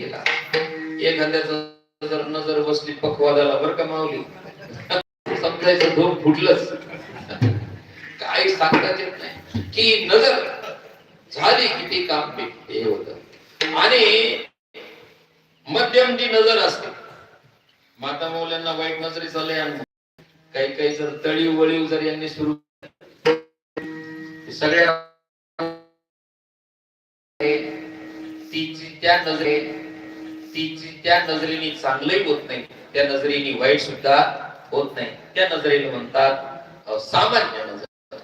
गेला एखाद्याचं जर नजर बसली पखवादाला बर का मावली समजायचं दोन फुटलंच. काही सांगतात येत नाही. की नजर झाली की ते काम हे होत. आणि मध्यम जी नजर असते माता मौल्यांना वाईट नजरी चालले काही काही जर तळीव वळीव जर यांनी सुरू सगळ्या तिची त्या नजरे तिची त्या नजरेने चांगलंही होत नाही त्या नजरेने वाईट सुद्धा होत नाही. त्या नजरेने म्हणतात सामान्य नजर.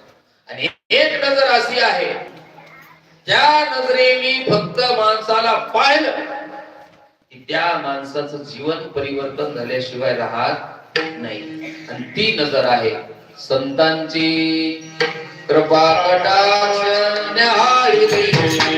आणि एक नजर अशी आहे त्या नजरेने फक्त माणसाला पाहिलं की त्या माणसाचं जीवन परिवर्तन झाल्याशिवाय राहत नाही. आणि ती नजर आहे संतांची. कृपा कटाक्ष न्याहाळी. कृपा कटाक्ष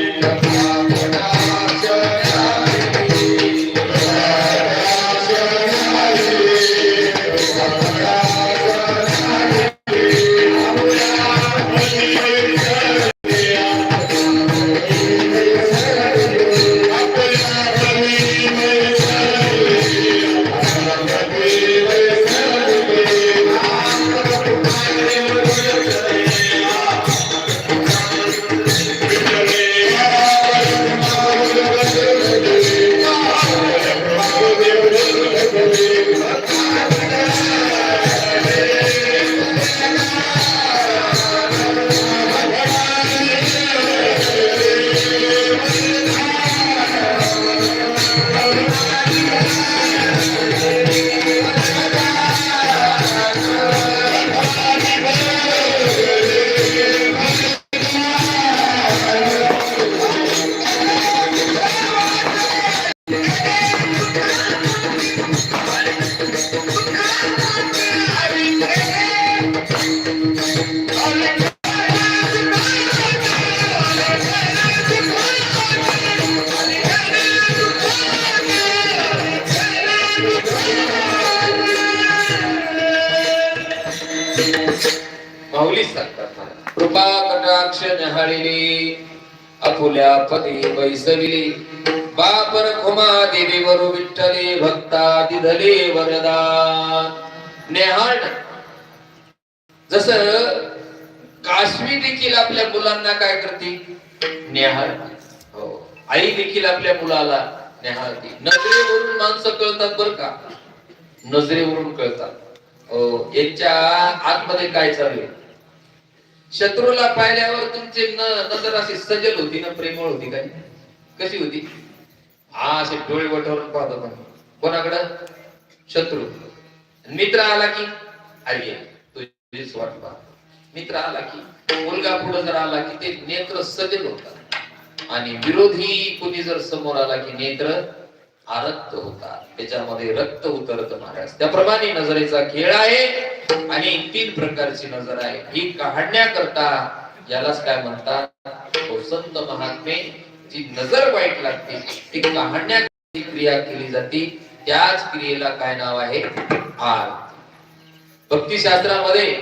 माऊली सांगतात कृपा कटाक्ष निहाळिली अफुल्या पदी बैसविली बापर खुमा देवी वरु विठ्ठले भक्ता दिधले वरदान. नेहाळ. जस काश्मी देखील आपल्या मुलांना काय करते? नेहाळ. हो. आई देखील आपल्या मुलाला नेहाळते. नजरेवरून माणसं कळतात बर का? नजरेवरून कळतात. याच्या यांच्या आतमध्ये काय चालू आहे शत्रूला पाहिल्यावर तुमची नजर अशी सजल होती ना प्रेमळ होती काय? कशी होती? हा असे डोळे वठवून पाहत आपण. कोणाकडं? शत्रू. मित्र आला की? अरे तुझीच वाट पाहत मित्र आला की? तो मुलगा पुढे जर आला की ते नेत्र सजल होतात. आणि विरोधी कोणी जर समोर आला की नेत्र आरक्त होतात त्याच्यामध्ये रक्त उतरत महाराज. त्याप्रमाणे नजरेचा खेळ आहे आणि तीन प्रकारची नजर आहे. ही काढण्याकरता यालाच काय म्हणतात? ओ संत महात्मे जी नजर वाईट लागते ती काढण्याची क्रिया केली जाते. त्याच क्रियेला काय नाव आहे? आर. भक्तिशास्त्रामध्ये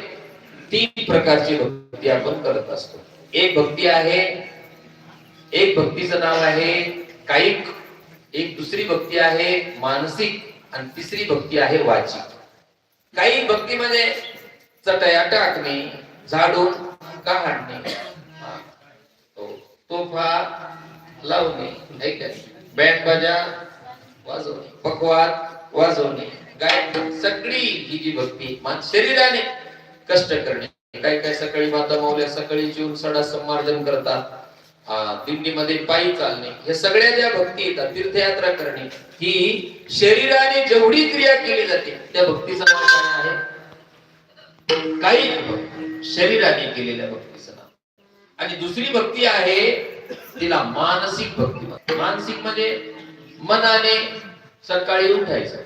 तीन प्रकारची भक्ती आपण करत असतो. एक भक्ती आहे एक भक्तीचं नाव आहे कायिक एक दुसरी भक्ती आहे मानसिक आणि तिसरी भक्ती आहे वाचिक. काही भक्ती म्हणजे चटया टाकणे झाडून काढणे हा. तोफा लावणे बँड बाजा वाजवणे पकवाद वाजवणे. गायन सगळी ही जी भक्ती मान शरीराने कष्ट करणे. काही काही सकाळी माता मावल्या सकाळी जीवन सडा संमार्जन करतात. दिंडीमध्ये पायी चालणे हे सगळ्या ज्या भक्ती येतात तीर्थयात्रा करणे ही शरीराने जेवढी क्रिया केली जाते त्या भक्तीचा नाव काय आहे? काही शरीराने केलेल्या भक्तीचं नाव. आणि दुसरी भक्ती आहे तिला मानसिक भक्ती मानसिक म्हणजे मनाने सकाळी उठायचं.